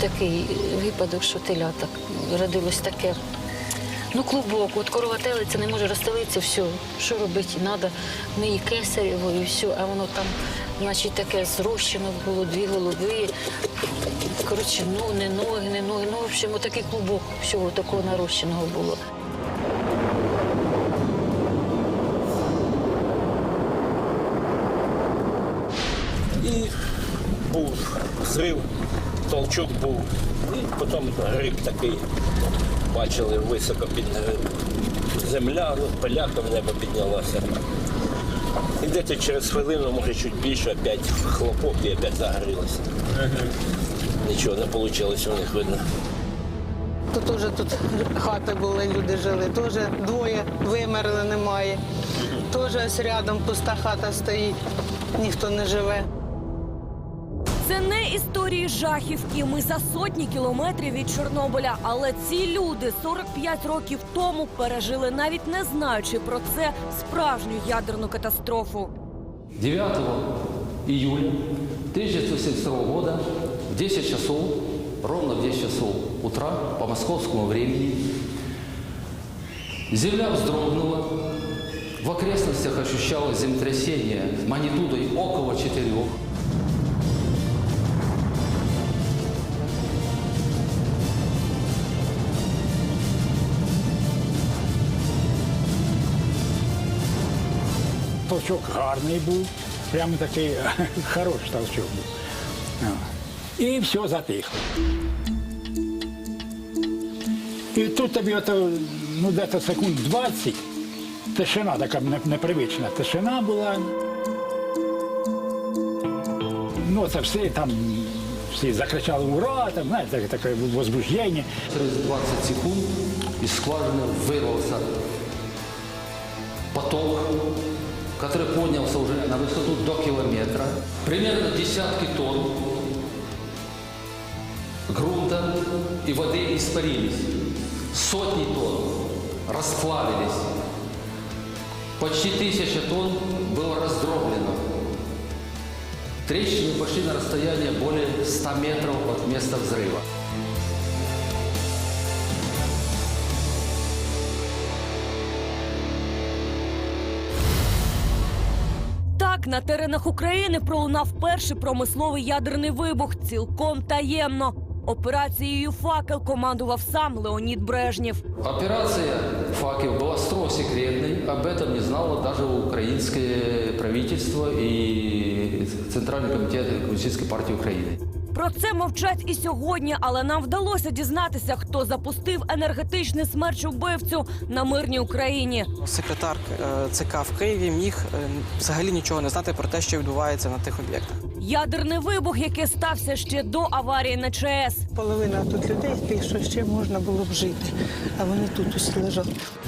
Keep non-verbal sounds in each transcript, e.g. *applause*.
такий випадок, що телята родилось таке. Ну, клубок, от корова телиця не може розстелитися, все, що робити, треба, в неї кесарево і все, а воно там, значить, таке зрощено було, дві голови, коротше, ну, не ноги, не ноги, ну, в общем, отакий клубок всього такого нарощеного було. І був зрив, толчок був. І потім гриб такий. Бачили високо під земля, ну, поляка в небо піднялася. І десь через хвилину, може чуть більше, опять хлопок і опять загорілося. Нічого не вийшло у них видно. То теж тут хати були, люди жили. Теж двоє вимерли, немає. Теж ось рядом пуста хата стоїть, ніхто не живе. Це не історії жахівки. Ми за сотні кілометрів від Чорнобиля. Але ці люди 45 років тому пережили, навіть не знаючи про це справжню ядерну катастрофу. 9 июля 1972 года в 10 часов, ровно в 10 часов утра по московскому времени, земля вздрогнула, в окрестностях ощущалось землетрясение магнитудой около 4. Толчок гарний був, прямо такий *laughs* хороший толчок був. І все затихло. І тут тобі ото, ну, десь секунд 20, тишина така непривична. Тишина була. Ну, це всі там, всі закричали ура, там, знаєте, таке, таке возбуждення. Через 20 секунд из скважины вырвался поток, который поднялся уже на высоту до километра. Примерно десятки тонн грунта и воды испарились. Сотни тонн расплавились. Почти тысяча тонн было раздроблено. Трещины пошли на расстояние более 100 метров от места взрыва. Так, на теренах України пролунав перший промисловий ядерний вибух цілком таємно. Операцією факел командував сам Леонід Брежнєв. Операция «Факел» была строго секретной. Об этом не знало даже украинское правительство и Центральный комитет Коммунистической партии Украины. Про це мовчать і сьогодні, але нам вдалося дізнатися, хто запустив енергетичний смерч убивцю на мирній Україні. Секретар е, ЦК в Києві міг е, взагалі нічого не знати про те, що відбувається на тих об'єктах. Ядерний вибух, який стався ще до аварії на ЧАЕС. Половина тут людей тих, що ще можна було б жити, а вони тут усі лежать.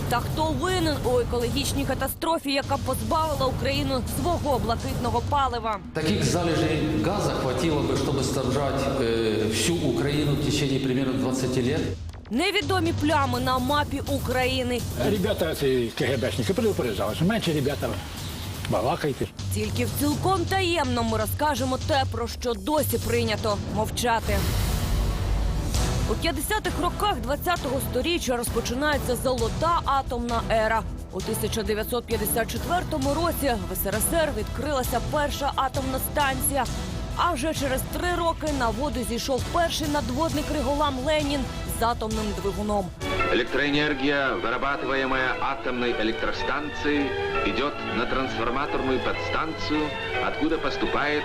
Та хто винен у екологічній катастрофі, яка позбавила Україну свого блакитного палива? Таких залежей газа хватило бы, чтобы снабжать э, всю Украину в течение примерно 20 лет. Невідомі плями на мапі України. Ребята, ці КГБшники предупреждали, що менше ребята балакайте. Тільки в цілком таємному розкажемо те, про що досі прийнято мовчати. У 50-х роках 20-го сторіччя розпочинається золота атомна ера. У 1954 році в СРСР відкрилася перша атомна станція. А вже через три роки на воду зійшов перший надводний криголам Ленін з атомним двигуном. Электроэнергия, вырабатываемая атомной электростанцией, идет на трансформаторную подстанцию, откуда поступает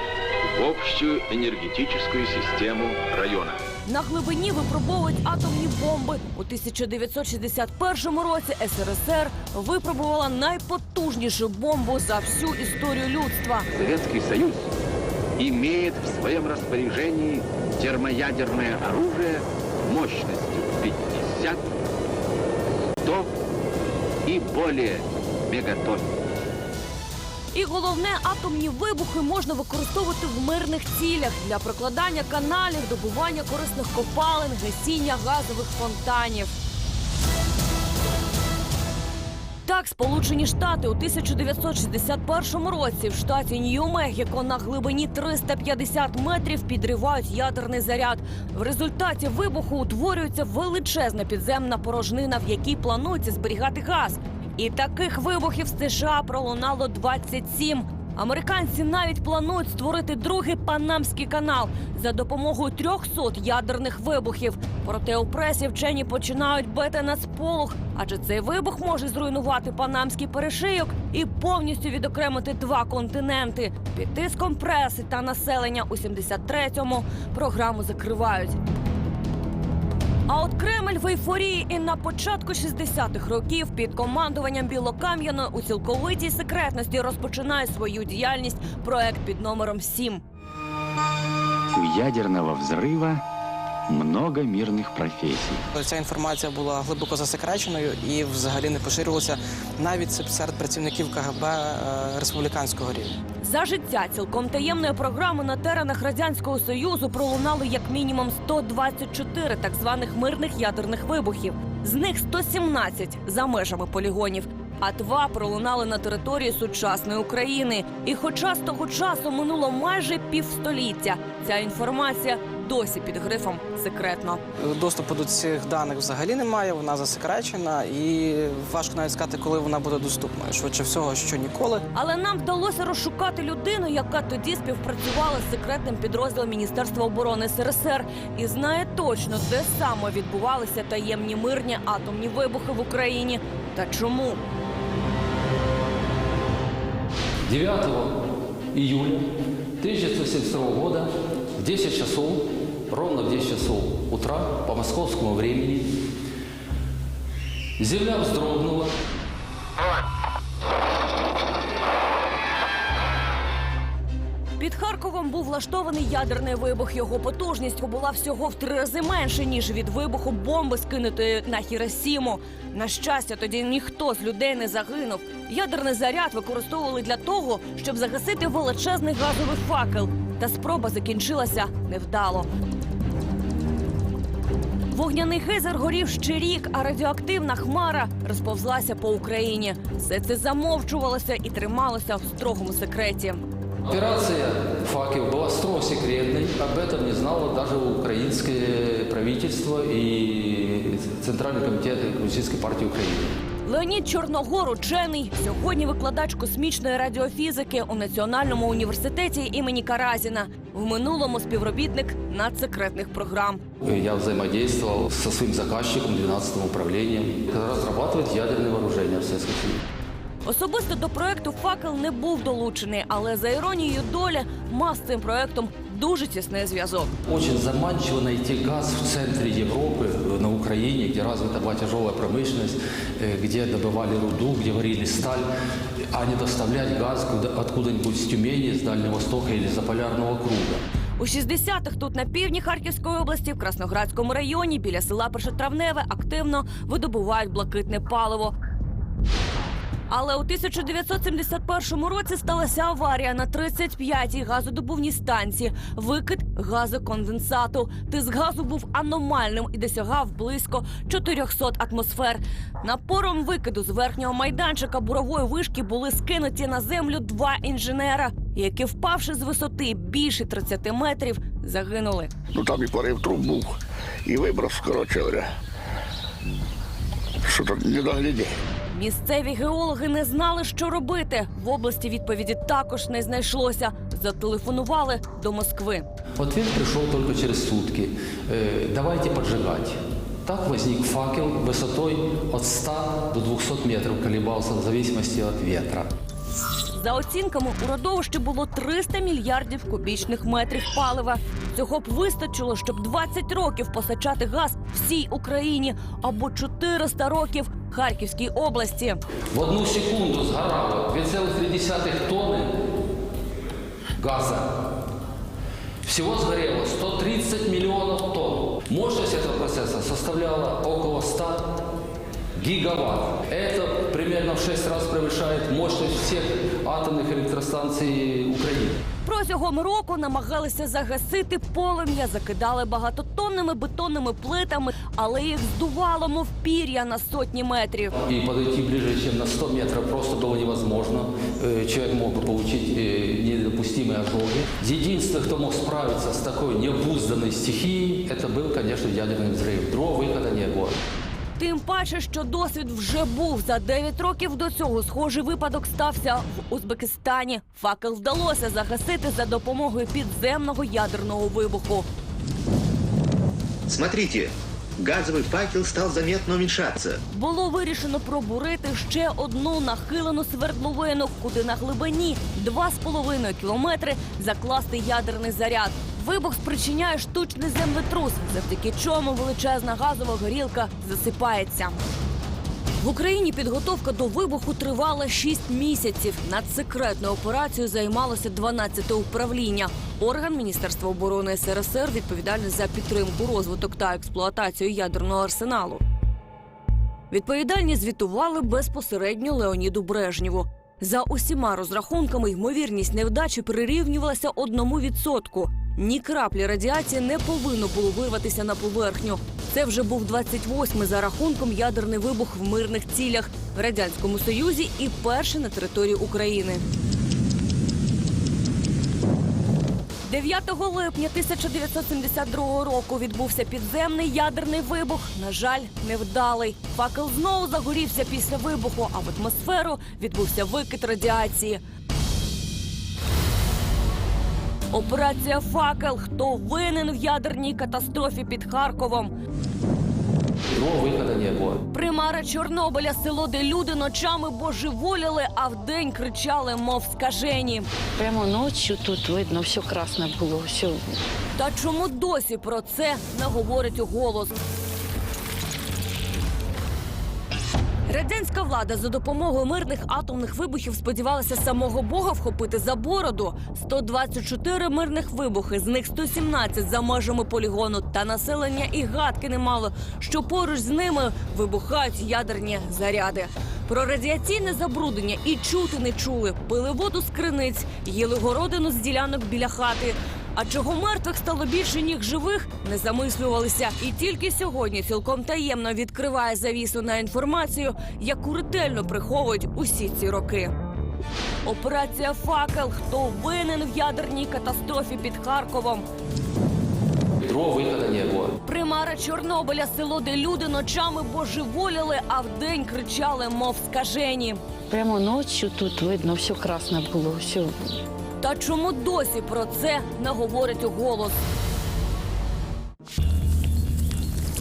в общую энергетическую систему района. На глибині випробовують атомні бомби. У 1961 році СРСР випробувала найпотужнішу бомбу за всю історію людства. Советский Союз имеет в своем распоряжении термоядерное оружие мощностью 50, 100 і более мегатонн. І головне, атомні вибухи можна використовувати в мирних цілях для прокладання каналів, добування корисних копалин, гасіння газових фонтанів. Так, Сполучені Штати у 1961 році в штаті Нью-Мехіко на глибині 350 метрів підривають ядерний заряд. В результаті вибуху утворюється величезна підземна порожнина, в якій планується зберігати газ. І таких вибухів з США пролунало 27. Американці навіть планують створити другий панамський канал за допомогою 300 ядерних вибухів. Проте у пресі вчені починають бити на сполох, адже цей вибух може зруйнувати панамський перешийок і повністю відокремити два континенти. Під тиском преси та населення у 73-му програму закривають. А от Кремль в ейфорії і на початку 60-х років під командуванням Білокам'яної у цілковитій секретності розпочинає свою діяльність проект під номером 7. У ядерного взрыва много мирных профессий. Ця інформація була глибоко засекреченою і взагалі не поширювалася навіть серед працівників КГБ е, республіканського рівня. За життя цілком таємної програми на теренах радянського союзу пролунали як мінімум 124 так званих мирних ядерних вибухів. З них 117 за межами полігонів. А два пролунали на території сучасної України. І хоча з того часу минуло майже півстоліття, ця інформація досі під грифом секретно. Доступу до цих даних взагалі немає, вона засекречена і важко навіть сказати, коли вона буде доступною. Швидше всього, що ніколи. Але нам вдалося розшукати людину, яка тоді співпрацювала з секретним підрозділом Міністерства оборони СРСР і знає точно, де саме відбувалися таємні мирні атомні вибухи в Україні та чому. 9 июля 1972 года в 10 часов, ровно в 10 часов утра по московскому времени, земля вздрогнула, Під Харковом був влаштований ядерний вибух. Його потужність була всього в три рази менше ніж від вибуху бомби, скинутої на Хіросіму. На щастя, тоді ніхто з людей не загинув. Ядерний заряд використовували для того, щоб загасити величезний газовий факел Та спроба закінчилася невдало. Вогняний гейзер горів ще рік, а радіоактивна хмара розповзлася по Україні. Все це замовчувалося і трималося в строгому секреті. Операция «Факел» была строго секретной. Об этом не знало даже украинское правительство и Центральный комитет Коммунистической партии Украины. Леонід Чорногор, учений, сьогодні викладач космічної радіофізики у Національному університеті імені Каразіна. В минулому співробітник надсекретних програм. Я взаимодействовал со своим заказчиком, 12-м управлением, разрабатывать ядерные вооружения в Советском Союзе. Особисто до проекту факел не був долучений, але за іронією долі мав з цим проектом дуже тісний зв'язок. Очень заманчиво найти газ в центре Европы, э, на Украине, где развита была тяжелая промышленность, э, где добывали руду, где варили сталь, а не доставлять газ куда- откуда-нибудь с Тюмени, с Дальнего Востока или за полярного круга. У 60-х тут на півдні Харківської області, в Красноградському районі, біля села Першотравневе, активно видобувають блакитне паливо. Але у 1971 році сталася аварія на 35-й газодобувній станції. Викид газоконденсату. Тиск газу був аномальним і досягав близько 400 атмосфер. Напором викиду з верхнього майданчика бурової вишки були скинуті на землю два інженера, які, впавши з висоти більше 30 метрів, загинули. Ну там і порив труб був, і виброс, коротше. Що то не догляді. Місцеві геологи не знали, що робити. В області відповіді також не знайшлося. Зателефонували до Москви. Ответ пришел только через сутки. Э, давайте поджигать. Так возник факел высотой от 100 до 200 метров, колебался в зависимости от ветра. За оцінками, у родовищі було 300 мільярдів кубічних метрів палива. Цього б вистачило, щоб 20 років постачати газ всій Україні або 400 років Харківській області. В одну секунду сгорало 2,3 тонны газа. Всего сгорело 130 миллионов тонн. Мощность этого процесса составляла около 100 гигаватт. Это примерно в 6 раз превышает мощность всех атомных электростанций Украины. Протягом року намагалися загасити полум'я, закидали багатотонними бетонними плитами, але їх здувало, мов пір'я на сотні метрів. И подойти ближе, чем на 100 метров, просто было невозможно. Э, Человек мог бы получить э, недопустимые ожоги. Единственный, кто мог справиться с такой необузданной стихией, это был, конечно, ядерный взрыв. Другого выхода не было. Тим паче, що досвід вже був за 9 років до цього. Схожий випадок стався в Узбекистані. Факел вдалося загасити за допомогою підземного ядерного вибуху. Смотрите, газовый факел став заметно уменьшаться. Було вирішено пробурити ще одну нахилену свердловину, куди на глибині 2,5 кілометри закласти ядерний заряд. Вибух спричиняє штучний землетрус, завдяки чому величезна газова горілка засипається. В Україні підготовка до вибуху тривала 6 місяців. Надсекретною операцією займалося 12 управління. Орган Міністерства оборони СРСР відповідальний за підтримку, розвиток та експлуатацію ядерного арсеналу. Відповідальні звітували безпосередньо Леоніду Брежнєву. За усіма розрахунками, ймовірність невдачі прирівнювалася одному відсотку. Ні краплі радіації не повинно було вирватися на поверхню. Це вже був 28-й за рахунком ядерний вибух в мирних цілях в радянському союзі і перший на території України. 9 липня 1972 року відбувся підземний ядерний вибух. На жаль, невдалий. Факел знову загорівся після вибуху, а в атмосферу відбувся викид радіації. Операція Факел. Хто винен в ядерній катастрофі під Харковом? Другого выхода не было. Примара Чорнобиля, село, де люди ночами божеволіли, а вдень кричали, мов скажені. Прямо ночі тут видно, все красне було, все. Та чому досі про це не говорять у голос? Радянська влада за допомогою мирних атомних вибухів сподівалася самого Бога вхопити за бороду. 124 мирних вибухи, з них 117 за межами полігону, та населення і гадки не мало, що поруч з ними вибухають ядерні заряди. Про радіаційне забруднення і чути не чули. Пили воду з криниць, їли городину з ділянок біля хати. А чого мертвих стало більше, ніж живих, не замислювалися. І тільки сьогодні цілком таємно відкриває завісу на інформацію, яку ретельно приховують усі ці роки. Операція Факел. Хто винен в ядерній катастрофі під Харковом? Другого выхода не. Примара Чорнобиля, село, де люди ночами божеволіли, а вдень кричали, мов скажені. Прямо ночі тут видно, все красне було, все. Та чому досі про це не говорять у голос?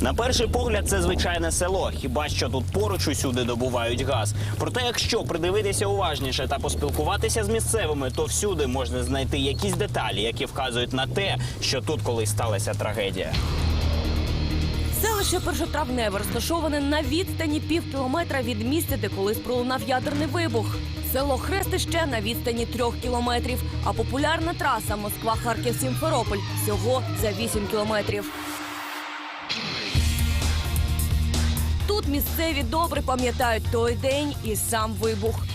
На перший погляд, це звичайне село. Хіба що тут поруч усюди добувають газ. Проте, якщо придивитися уважніше та поспілкуватися з місцевими, то всюди можна знайти якісь деталі, які вказують на те, що тут колись сталася трагедія. Селище Першотравневе розташоване на відстані пів кілометра від місця, де колись пролунав ядерний вибух. Село Хрестище на відстані трьох кілометрів, а популярна траса Москва-Харків-Сімферополь всього за вісім кілометрів. Тут місцеві добре пам'ятають той день і сам вибух.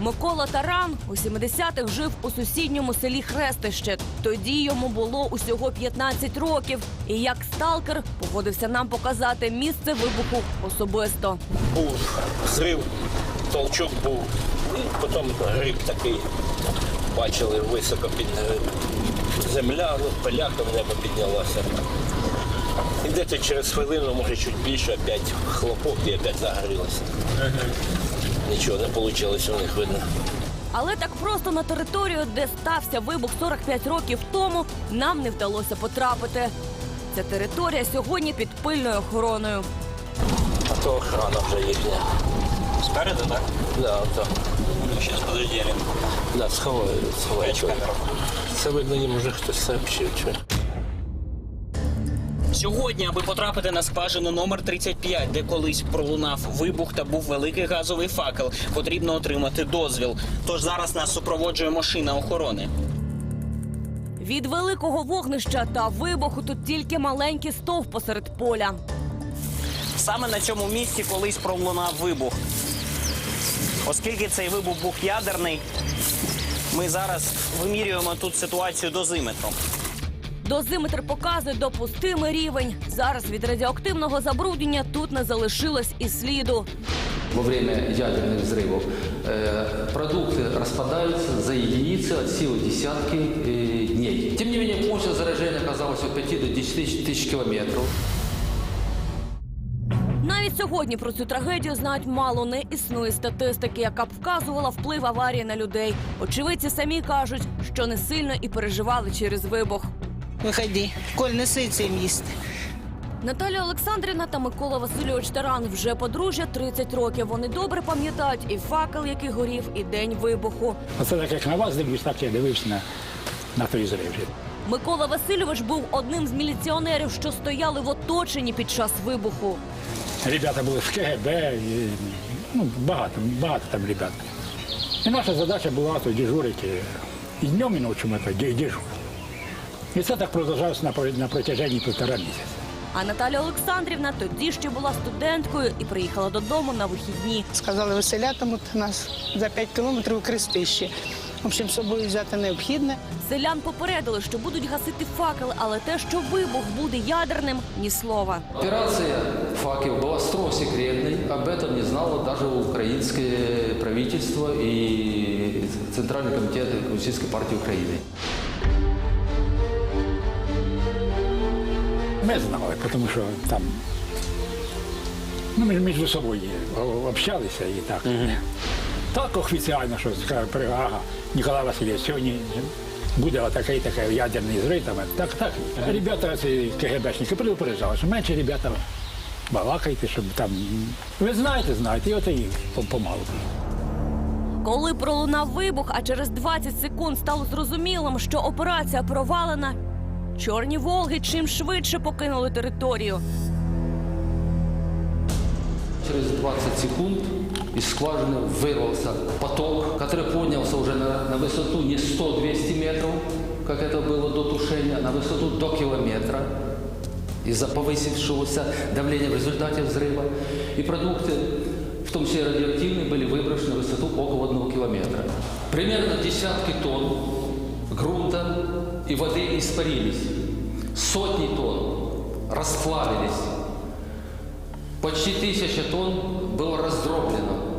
Микола Таран у 70-х жив у сусідньому селі Хрестище. Тоді йому було усього 15 років. І як сталкер погодився нам показати місце вибуху особисто. Був зрив, толчок був. І потім гриб такий. Бачили високо під е, земля, ну, поляка в небо піднялася. І десь через хвилину, може чуть більше, опять хлопок і опять загорілося. Нічого не вийшло у них видно. Але так просто на територію, де стався вибух 45 років тому, нам не вдалося потрапити. Ця територія сьогодні під пильною охороною. А то охрана вже їхня. Спереду, так? Да, то. Зараз подожди. Да, сховаю, сховаю. Це видно, їм може хтось сообщив. Чи? Сьогодні, аби потрапити на скважину номер 35, де колись пролунав вибух та був великий газовий факел, потрібно отримати дозвіл. Тож зараз нас супроводжує машина охорони. Від великого вогнища та вибуху тут тільки маленький стовп посеред поля. Саме на цьому місці колись пролунав вибух. Оскільки цей вибух був ядерний, ми зараз вимірюємо тут ситуацію дозиметром. Дозиметр показує допустимий рівень. Зараз від радіоактивного забруднення тут не залишилось і сліду. Во время ядерных взрывов э, продукты распадаются за единицы от силы десятки э, дней. Тем не менее, мощность заражения оказалась от 5 до 10 тысяч, тысяч километров. Навіть сьогодні про цю трагедію знають мало. Не існує статистики, яка б вказувала вплив аварії на людей. Очевидці самі кажуть, що не сильно і переживали через вибух. Виходи, Коль, неси цей міст. Наталя Олександрівна та Микола Васильович Таран вже подружжя 30 років. Вони добре пам'ятають і факел, який горів, і день вибуху. Оце так як на вас дивлюсь, так я дивився на, на той зрив. Микола Васильович був одним з міліціонерів, що стояли в оточенні під час вибуху. Ребята були з КГБ, і, ну, багато, багато там ребят. І наша задача була то дежурити і днем, і ночі ми то де- дежур. І це так продовжалося на, про- на протяженні півтора місяця. А Наталя Олександрівна тоді ще була студенткою і приїхала додому на вихідні. Сказали, виселятимуть нас за 5 кілометрів у Крестище. В общем, з собою взяти необхідне. Селян попередили, що будуть гасити факел, але те, що вибух буде ядерним, ні слова. Операция «Факел» была строго секретной. Об этом не знало даже украинское правительство и Центральный комитет Коммунистической партии Украины. Ми знали, тому що там ну, ми ж між собою общалися і так. Так офіціально, що ага, Ніколай Васильович, сьогодні буде отакий такий ядерний зрив. Там, так, так. Ребята, ці КГБшники предупреждали, що менше ребята балакайте, щоб там. Ви знаєте, знаєте, і от і помалу. Коли пролунав вибух, а через 20 секунд стало зрозумілим, що операція провалена, чорні Волги чим швидше покинули територію. Через 20 секунд из скважины вырвался поток, который поднялся уже на, на высоту не 100-200 метров, как это было до тушения, а на высоту до километра из-за повысившегося давления в результате взрыва. И продукты, в том числе радиоактивные, были выброшены на высоту около одного километра. Примерно десятки тонн грунта и воды испарились. Сотни тонн расплавились. Почти тысяча тонн было раздроблено.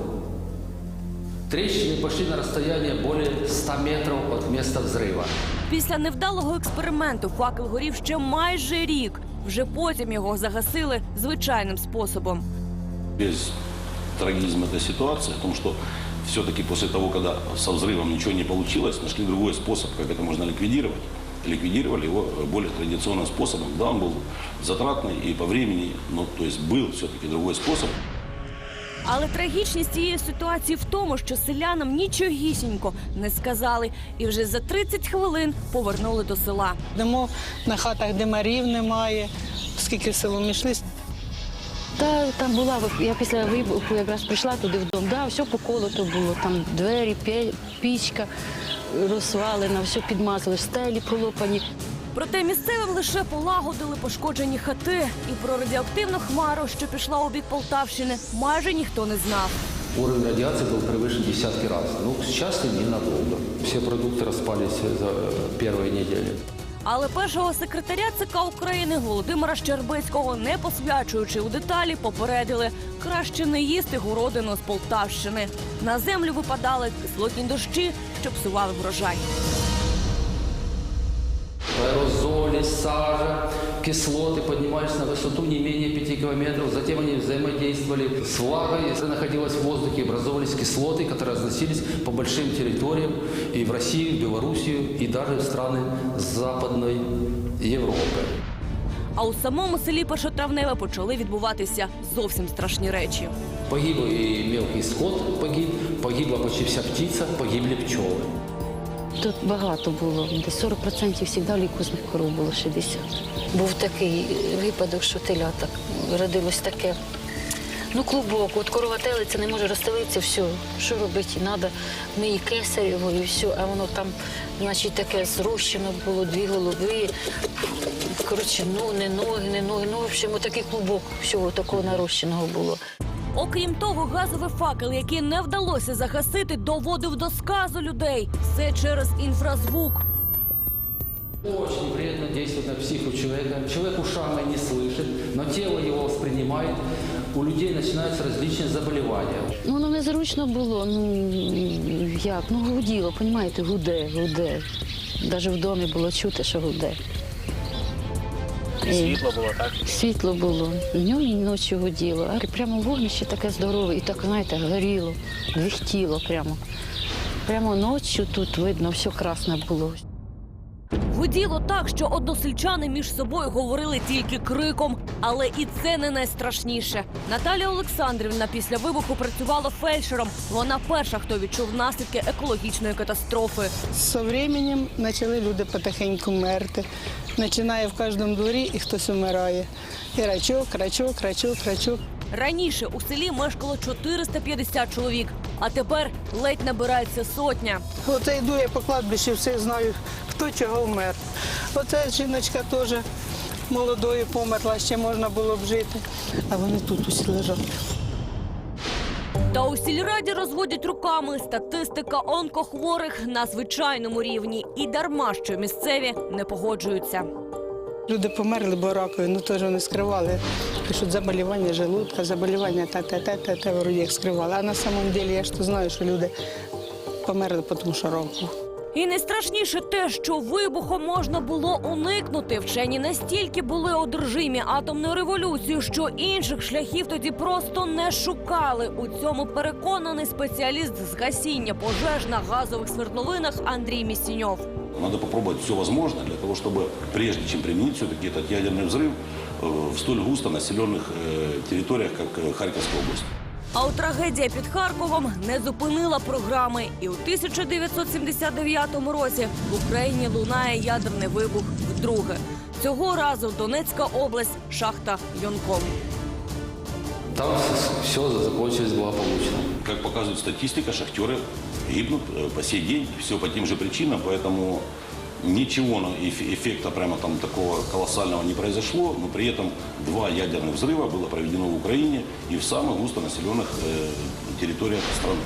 Трещины пошли на расстояние более 100 метров от места взрыва. Після невдалого експерименту факел горів ще майже рік. Вже потім його загасили звичайним способом. Весь трагизм этой ситуации о том, что все-таки после того, когда со взрывом ничего не получилось, нашли другой способ, как это можно ликвидировать. Ликвидировали его более традиционным способом. Да, он был затратный и по времени, но то есть был все-таки другой способ. Але трагічність цієї ситуації в тому, що селянам нічогісінько не сказали, і вже за 30 хвилин повернули до села. Йдемо на хатах, де марів немає, скільки селом йшли. Та там була, я після вибуху якраз прийшла туди в дом, да, все поколото було, там двері, пє- пічка розвалена, все підмазали, стелі полопані. Проте місцевим лише полагодили пошкоджені хати, і про радіоактивну хмару, що пішла у бік Полтавщини, майже ніхто не знав. Уровень радиации был превышен десятки раз. Ну, к счастью, ненадолго. Все продукты распались за э, первые недели. Але першого секретаря ЦК України Володимира Щербицького, не посвячуючи у деталі, попередили краще не їсти городину з Полтавщини. На землю випадали кислотні дощі, що псували врожай Аэрозоли, сажа, кислоты поднимались на высоту не менее 5 километров. Затем они взаимодействовали с влагой, которая находилась в воздухе, образовывались кислоты, которые разносились по большим территориям и в Россию, и в Белоруссию, и даже в страны Западной Европы. А у самому селі Першотравневе почали відбуватися зовсім страшні речі. Погиб и мелкий скот погиб, погибла почти вся птица, погибли пчелы. Тут багато було, десь 40% завжди лікузних коров було 60. Був такий випадок, що теляток родилось таке. Ну, клубок, от корова телиця не може розстелитися, все. Що робити? Треба, ми її кесарево і все, а воно там, значить, таке зрощено було, дві голови. Коротше, ну, не ноги, не ноги. Ну, в общем, такий клубок всього такого нарощеного було. Окрім того, газовий факел, який не вдалося загасити, доводив до сказу людей. Все через інфразвук. Очень вредно действует на психику человека. Человек ушами не слышит, но тело его воспринимает. У людей начинаются различные заболевания. Ну, воно незручно було. Ну, як? Ну, гуділо, розумієте, гуде, гуде. Навіть в домі було чути, що гуде. І Світло було, так? Світло було. Днем і ночі гуділо. А прямо вогнище таке здорове і так, знаєте, горіло, двіхтіло прямо. Прямо ночі тут видно, все красне було. Гуділо так, що односельчани між собою говорили тільки криком. Але і це не найстрашніше. Наталя Олександрівна після вибуху працювала фельдшером. Вона перша, хто відчув наслідки екологічної катастрофи. З временем почали люди потихеньку мерти. Починає в кожному дворі і хтось умирає. І рачок, рачок, рачок, рачок. Раніше у селі мешкало 450 чоловік, а тепер ледь набирається сотня. Оце йду я по кладбищі, все знаю, хто чого вмер. Оце жіночка теж молодою померла, ще можна було б жити. А вони тут усі лежать. Та у сільраді розводять руками статистика онкохворих на звичайному рівні. І дарма, що місцеві не погоджуються. Люди померли, бо ракові, ну теж вони скривали. Пишуть заболівання желудка, заболівання та та та та та вроді як скривали. А на самом деле я ж то знаю, що люди померли, тому що рак був. І найстрашніше те, що вибухом можна було уникнути. Вчені настільки були одержимі атомною революцією, що інших шляхів тоді просто не шукали. У цьому переконаний спеціаліст з гасіння пожеж на газових свердловинах Андрій Місіньов. Надо попробовать все возможное для того, чтобы прежде чем применить все-таки этот ядерный взрыв э, в столь густо населенных э, территориях, как э, Харьковская область. А от трагедія під Харковом не зупинила програми. І у 1979 році в Україні лунає ядерний вибух вдруге. Цього разу Донецька область, шахта Йонком. Там все закончилось благополучно. Как показывает статистика, шахтеры гибнут э, по сей день, все по тем же причинам, поэтому ничего ну, эф- эффекта прямо там такого колоссального не произошло, но при этом два ядерных взрыва было проведено в Украине и в самых густонаселенных э, территориях страны.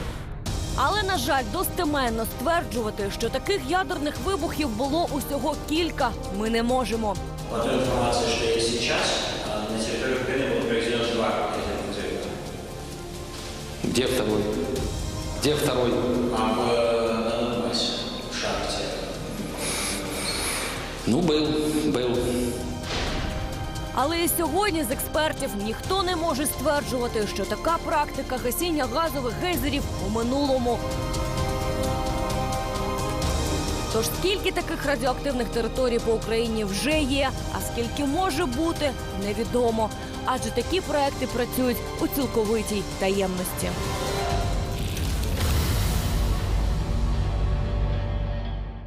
Але на жаль, достеменно стверджувати, що таких ядерних вибухів було усього кілька, ми не можемо. По той информации, что есть сейчас, а, на территории Украины было проведено два ядерных взрыва. Где второй? Где второй? А в Ну, был, был. Але і сьогодні з експертів ніхто не може стверджувати, що така практика гасіння газових гейзерів у минулому. Тож скільки таких радіоактивних територій по Україні вже є, а скільки може бути, невідомо. Адже такі проекти працюють у цілковитій таємності.